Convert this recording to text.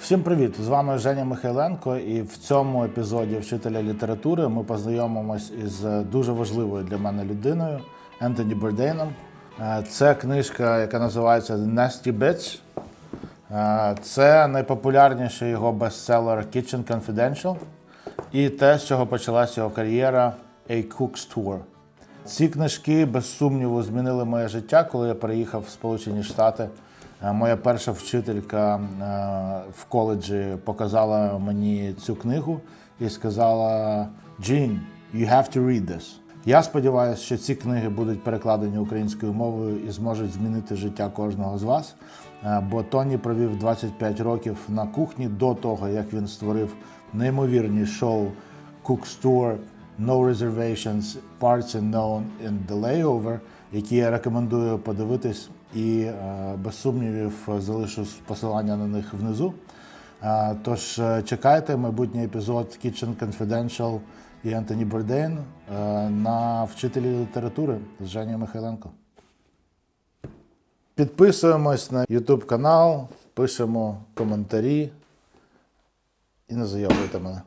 Всім привіт! З вами Женя Михайленко, і в цьому епізоді вчителя літератури ми познайомимось із дуже важливою для мене людиною Ентоні Бордейном. Е, Це книжка, яка називається The Nasty Bitch. Е, Це найпопулярніший його бестселер Kitchen Confidential і те, з чого почалася його кар'єра A Cook's Tour. Ці книжки, без сумніву, змінили моє життя, коли я переїхав в Сполучені Штати. Е, Моя перша вчителька е, в коледжі показала мені цю книгу і сказала: Gene, you have to read this. Я сподіваюся, що ці книги будуть перекладені українською мовою і зможуть змінити життя кожного з вас. Е, Бо Тоні провів 25 років на кухні до того, як він створив неймовірні шоу Cook's Tour, No Reservations, Parts Unknown and The Layover, які я рекомендую подивитись, і е, без сумнівів залишу посилання на них внизу. Е, Тож е, чекайте майбутній епізод Kitchen Confidential і Антоні Бордейн на вчителі літератури з Женєю Михайленко. Підписуємось на YouTube канал, пишемо коментарі і не зайовуйте мене.